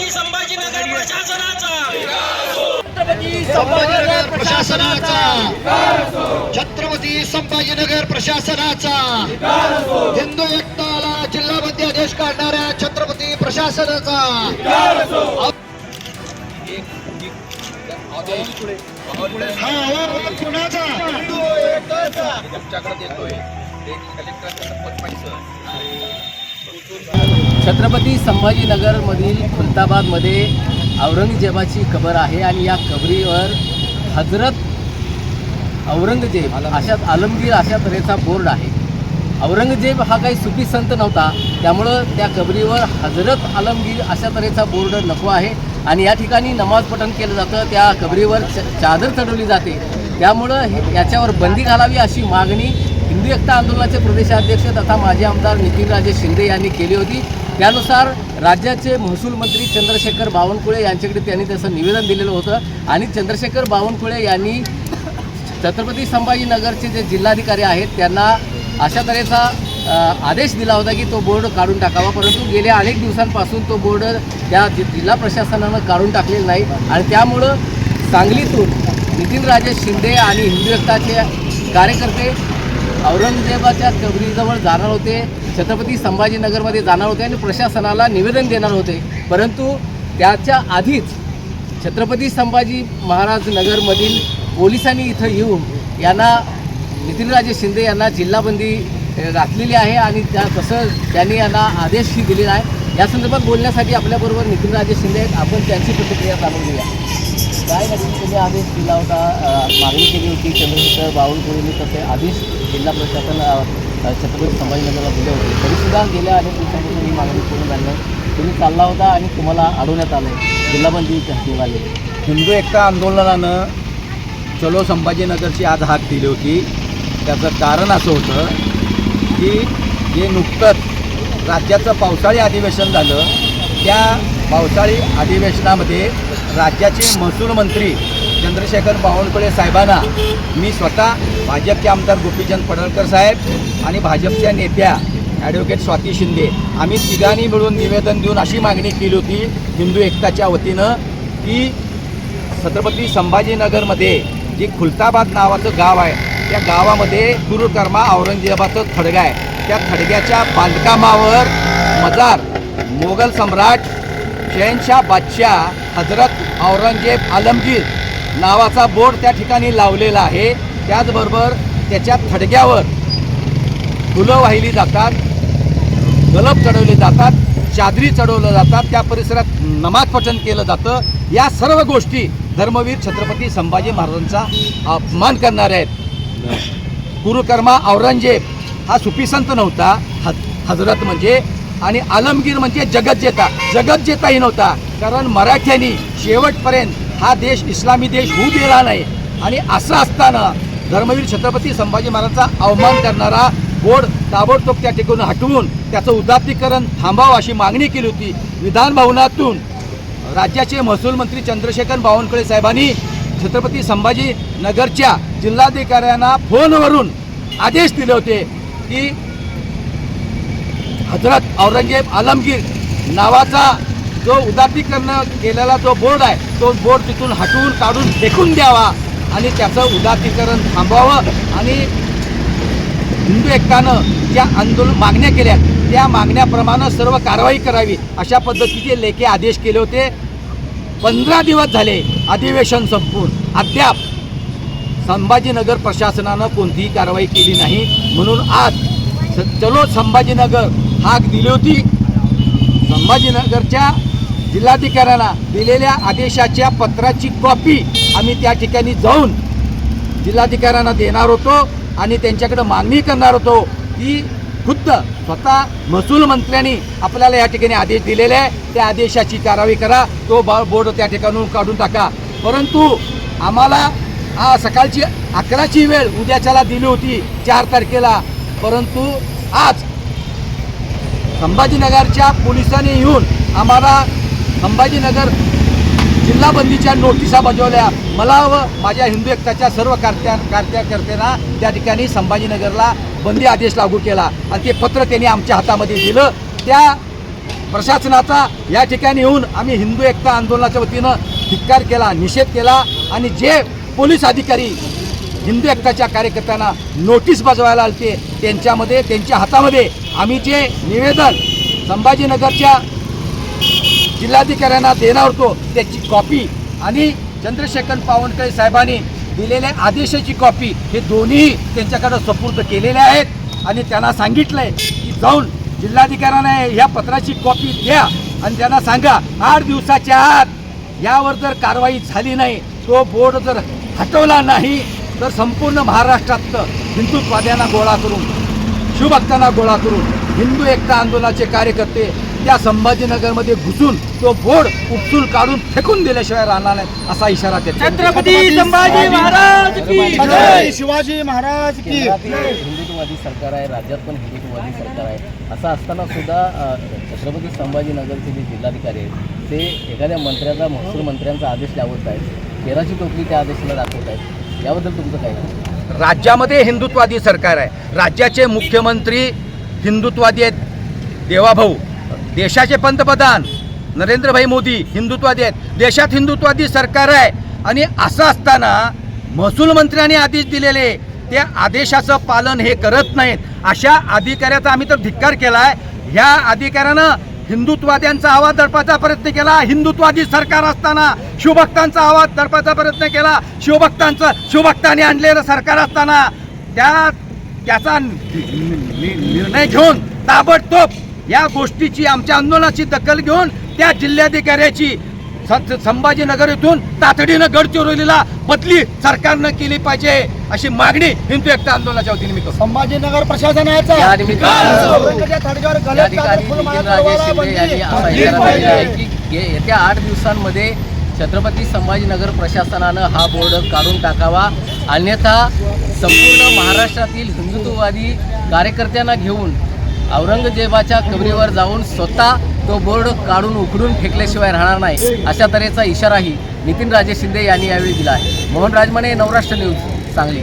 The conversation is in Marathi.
छत्रपती संभाजीनगर प्रशासनाचा. संभाजीनगर प्रशासनाचा. छत्रपती संभाजीनगर प्रशासनाचा. हिंदू एकताला जिल्हामध्ये आदेश काढणाऱ्या छत्रपती प्रशासनाचा. हा आवाज कुणाचा? छत्रपती संभाजीनगरमधील खुलताबादमध्ये औरंगजेबाची कबर आहे आणि या कबरीवर हजरत औरंगजेब अशा आलमगीर अशा तऱ्हेचा बोर्ड आहे. औरंगजेब हा काही सुफी संत नव्हता त्यामुळं त्या कबरीवर हजरत आलमगीर अशा तऱ्हेचा बोर्ड नको आहे आणि या ठिकाणी नमाज पठण केलं जातं त्या कबरीवर चादर चढवली जाते. त्यामुळं हे याच्यावर बंदी घालावी अशी मागणी हिंदू एकता आंदोलनाचे प्रदेशाध्यक्ष तथा माजी आमदार नितीनराजे शिंदे यांनी केली होती. त्यानुसार राज्याचे महसूल मंत्री चंद्रशेखर बावनकुळे यांच्याकडे त्यांनी तसं निवेदन दिलेलं होतं. आणि चंद्रशेखर बावनकुळे यांनी छत्रपती संभाजीनगरचे जे जिल्हाधिकारी आहेत त्यांना अशा तऱ्हेचा आदेश दिला होता की तो बोर्ड काढून टाकावा. परंतु गेल्या अनेक दिवसांपासून तो बोर्ड त्या जिल्हा प्रशासनानं काढून टाकलेला नाही. आणि त्यामुळं सांगलीतून नितीनराजे शिंदे आणि हिंदू कार्यकर्ते औरंगजेबाच्या कबरीजवळ जाणार होते छत्रपती संभाजीनगरमध्ये जाणार होते आणि प्रशासनाला निवेदन देणार होते. परंतु त्याच्या आधीच छत्रपती संभाजी महाराज नगरमधील पोलिसांनी इथं येऊन यांना नितीनराजे शिंदे यांना जिल्हाबंदी घातलेली आहे आणि त्या तसं त्यांनी यांना आदेशही दिलेला आहे. या संदर्भात बोलण्यासाठी आपल्याबरोबर नितीनराजे शिंदे आहेत. आपण त्यांची प्रतिक्रिया जाणून घेऊया. काय नवीन त्यांनी आदेश? दिला होता मागणी केली होती चंद्रशेखर बावनकुळेंनी तसे आदेश जिल्हा प्रशासन छत्रपती संभाजीनगरला दिले होते. तरीसुद्धा गेल्या अनेक दिवसांपासून ही मागणी पूर्ण झाली तुम्ही चालला होता आणि तुम्हाला अडवण्यात आलं आहे जिल्हाबंदी निघाली हिंदू एकता आंदोलनानं चलो संभाजीनगरची आज हाक दिली होती. त्याचं कारण असं होतं की जे नुकतंच राज्याचं पावसाळी अधिवेशन झालं त्या पावसाळी अधिवेशनामध्ये राज्याचे महसूल मंत्री चंद्रशेखर बावनकुळे साहेबांना मी स्वतः भाजपचे आमदार गोपीचंद पडळकर साहेब आणि भाजपच्या नेत्या ॲडव्होकेट स्वाती शिंदे आम्ही तिघांनी मिळून निवेदन देऊन अशी मागणी केली होती हिंदू एकताच्या वतीनं की छत्रपती संभाजीनगरमध्ये जे खुलताबाद नावाचं गाव आहे त्या गावामध्ये गुरुकर्मा औरंगजेबाचं थडगा आहे. त्या थडग्याच्या बांधकामावर मजार मोगल सम्राट शहनशाह बादशाह हजरत औरंगजेब आलमगीर नावाचा बोर्ड त्या ठिकाणी लावलेला आहे. त्याचबरोबर त्याच्या थडग्यावर फुलं वाहिली जातात गलब चढवले जातात चादरी चढवलं जातात त्या परिसरात नमाज पठण केलं जातं. या सर्व गोष्टी धर्मवीर छत्रपती संभाजी महाराजांचा अपमान करणाऱ्या आहेत. गुरुकर्मा औरंगजेब हा सुफी संत नव्हता ह हजरत म्हणजे आणि आलमगीर म्हणजे जगतजेता जगतजेताही नव्हता कारण मराठ्यांनी शेवटपर्यंत हा देश इस्लामी देश होऊ दिला नाही. आणि असं असताना धर्मवीर छत्रपती संभाजी महाराजांचा अवमान करणारा बोर्ड ताबडतोब त्या ठिकाणी हटवून त्याचं उदात्तीकरण थांबावं अशी मागणी केली होती. विधान भवनातून राज्याचे महसूल मंत्री चंद्रशेखर बावनकुळे साहेबांनी छत्रपती संभाजी नगरच्या जिल्हाधिकाऱ्यांना फोनवरून आदेश दिले होते की हजरत औरंगजेब आलमगीर नावाचा जो उदात्तीकरण केलेला जो बोर्ड आहे तो बोर्ड तिथून हटवून काढून फेकून द्यावा आणि त्याचं उदात्तीकरण थांबवावं आणि हिंदू एकतानं ज्या आंदोलन मागण्या केल्या त्या मागण्याप्रमाणे सर्व कारवाई करावी अशा पद्धतीचे लेखे आदेश केले होते. पंधरा दिवस झाले अधिवेशन संपून. अद्याप संभाजीनगर प्रशासनानं कोणतीही कारवाई केली नाही. म्हणून आज चलो संभाजीनगर हाक दिली होती. संभाजीनगरच्या जिल्हाधिकाऱ्यांना दिलेल्या आदेशाच्या पत्राची कॉपी आम्ही त्या ठिकाणी जाऊन जिल्हाधिकाऱ्यांना देणार होतो आणि त्यांच्याकडे मागणी करणार होतो की खुद्द स्वतः महसूल मंत्र्यांनी आपल्याला या ठिकाणी आदेश दिलेले आहे. त्या आदेशाची कारवाई करा. तो बा बोर्ड त्या ठिकाणून काढून टाका. परंतु आम्हाला आ, सकाळची अकराची वेळ उद्याच्याला दिली होती चार तारखेला. परंतु आज संभाजीनगरच्या पोलिसांनी येऊन आम्हाला संभाजीनगर जिल्हाबंदीच्या नोटिसा बजावल्या. मला व माझ्या हिंदू एकताच्या सर्व कार्त्या कार्यकर्त्यांना त्या ठिकाणी संभाजीनगरला बंदी आदेश लागू केला. आणि ते पत्र त्यांनी आमच्या हातामध्ये दिलं. त्या प्रशासनाचा या ठिकाणी येऊन आम्ही हिंदू एकता आंदोलनाच्या वतीनं धिक्कार केला निषेध केला. आणि जे पोलीस अधिकारी हिंदू एकताच्या कार्यकर्त्यांना नोटीस बजवायला आलते त्यांच्यामध्ये त्यांच्या हातामध्ये आम्ही जे निवेदन संभाजीनगरच्या जिल्हाधिकाऱ्यांना देणार होतो त्याची कॉपी आणि चंद्रशेखर पावनकळे साहेबांनी दिलेल्या आदेशाची कॉपी हे दोन्ही त्यांच्याकडे सपूर्द केलेले आहेत. आणि त्यांना सांगितलंय की जाऊन जिल्हाधिकाऱ्यांना ह्या पत्राची कॉपी द्या आणि त्यांना सांगा आठ दिवसाच्या आत यावर जर कारवाई झाली नाही तो बोर्ड जर हटवला नाही तर संपूर्ण महाराष्ट्रात हिंदुत्वाद्यांना गोळा करून शिवभक्तांना गोळा करून हिंदू एकता आंदोलनाचे कार्यकर्ते त्या संभाजीनगरमध्ये घुसून तो बोर्ड उपसून काढून फेकून दिल्याशिवाय राहणार नाही असा इशारा त्यांनी छत्रपती संभाजी महाराज की जय! शिवाजी महाराज की हिंदुत्ववादी सरकार आहे राज्यात पण हिंदुत्ववादी सरकार आहे. असं असताना सुद्धा छत्रपती संभाजीनगरचे जे जिल्हाधिकारी आहेत ते एखाद्या मंत्र्याचा महसूल मंत्र्यांचा आदेश लावत आहेत तेराची टोपली त्या आदेशाला दाखवत आहेत. याबद्दल तुमचं काय? राज्यामध्ये हिंदुत्वादी सरकार आहे. राज्याचे मुख्यमंत्री हिंदुत्वादी आहेत. देवाभाऊ. देशाचे पंतप्रधान नरेंद्रभाई मोदी हिंदुत्वादी आहेत. देशात हिंदुत्वादी सरकार आहे. आणि असं असताना महसूल मंत्र्यांनी आदेश दिलेले. त्या आदेशाचं पालन हे करत नाहीत. अशा अधिकाऱ्याचा आम्ही तर धिक्कार केला आहे ह्या अधिकाऱ्यानं हिंदुत्वाद्यांचा आवाज दडपायचा प्रयत्न केला. हिंदुत्वादी सरकार असताना शिवभक्तांचा आवाज दडपायचा प्रयत्न केला. शिवभक्तांचं शिवभक्तांनी आणलेलं सरकार असताना त्या त्याचा निर्णय घेऊन ताबडतोब या गोष्टीची आमच्या आंदोलनाची दखल घेऊन त्या जिल्हाधिकाऱ्याची स- संभाजीनगर येथून तातडीनं गडचिरोलीला बदली सरकारनं केली पाहिजे अशी मागणी हिंदू एकता आंदोलनाच्या वतीने मी करतो. संभाजीनगर प्रशासनाचा येत्या आठ दिवसांमध्ये छत्रपती संभाजीनगर प्रशासनानं हा बोर्ड काढून टाकावा. अन्यथा संपूर्ण महाराष्ट्रातील हिंदुत्ववादी कार्यकर्त्यांना घेऊन औरंगजेबाच्या कबरीवर जाऊन स्वतः तो बोर्ड काढून उकडून फेकल्याशिवाय राहणार नाही अशा तऱ्हेचा इशाराही नितीन राजे शिंदे यांनी यावेळी दिला आहे. मोहन राजमाने नवराष्ट्र न्यूज सांगली.